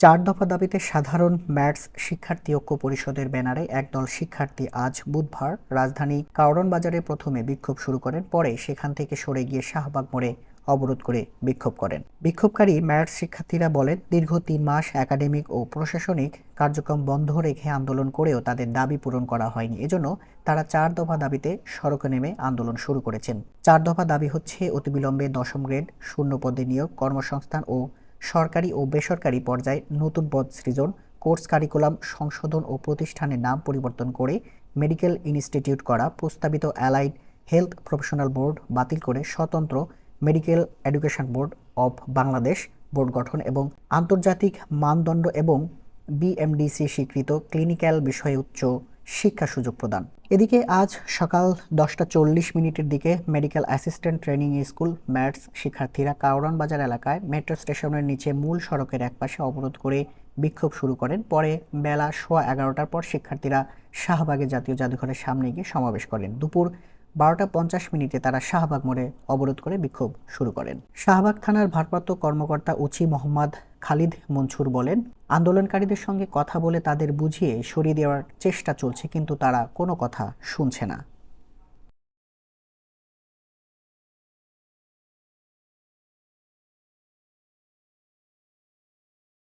চার দফা দাবিতে সাধারণ ম্যাটস শিক্ষার্থী ঐক্য পরিষদের ব্যানারে একদল শিক্ষার্থী আজ বুধবার রাজধানী কারণ বাজারে প্রথমে বিক্ষোভ শুরু করেন, পরে সেখান থেকে সরে গিয়ে শাহবাগ মোড়ে অবরোধ করে বিক্ষোভ করেন। বিক্ষোভকারী ম্যাটস শিক্ষার্থীরা বলেন, দীর্ঘ তিন মাস একাডেমিক ও প্রশাসনিক কার্যক্রম বন্ধ রেখে আন্দোলন করেও তাদের দাবি পূরণ করা হয়নি। এজন্য তারা চার দফা দাবিতে সড়কে নেমে আন্দোলন শুরু করেছেন। চার দফা দাবি হচ্ছে অতিবিলম্বে দশম গ্রেড শূন্য পদে নিয়োগ কর্মসংস্থান ও সরকারি ও বেসরকারি পর্যায়ে নতুন পদ সৃজন, কোর্স কারিকুলাম, সংশোধন ও প্রতিষ্ঠানের নাম পরিবর্তন করে মেডিকেল ইনস্টিটিউট করা প্রস্তাবিত অ্যালাইড হেলথ প্রফেশনাল বোর্ড বাতিল করে স্বতন্ত্র medical education board of Bangladesh board গঠন এবং আন্তর্জাতিক মানদণ্ড এবং বিএমডিসি স্বীকৃত ক্লিনিক্যাল বিষয়ে উচ্চ শিক্ষা সুযোগ প্রদান। এদিকে আজ সকাল দশটা চল্লিশ মিনিটের দিকে medical assistant training school MATS শিক্ষার্থীরা কাউরান বাজার এলাকায় মেট্রো স্টেশনের নিচে মূল সড়কের একপাশে অবরোধ করে বিক্ষোভ শুরু করেন। পরে বেলা সোয়া এগারোটার পর শিক্ষার্থীরা শাহবাগে জাতীয় জাদুঘরের সামনে গিয়ে সমাবেশ করেন। দুপুর বারোটা পঞ্চাশ মিনিটে তারা শাহবাগ মোড়ে অবরোধ করে বিক্ষোভ শুরু করেন। শাহবাগ থানার ভারপ্রাপ্ত কর্মকর্তা উচি মোহাম্মদ খালিদ মনসুর বলেন, আন্দোলনকারীদের সঙ্গে কথা বলে তাদের বুঝিয়ে সরিয়ে দেওয়ার চেষ্টা চলছে, কিন্তু তারা কোনো কথা শুনছে না।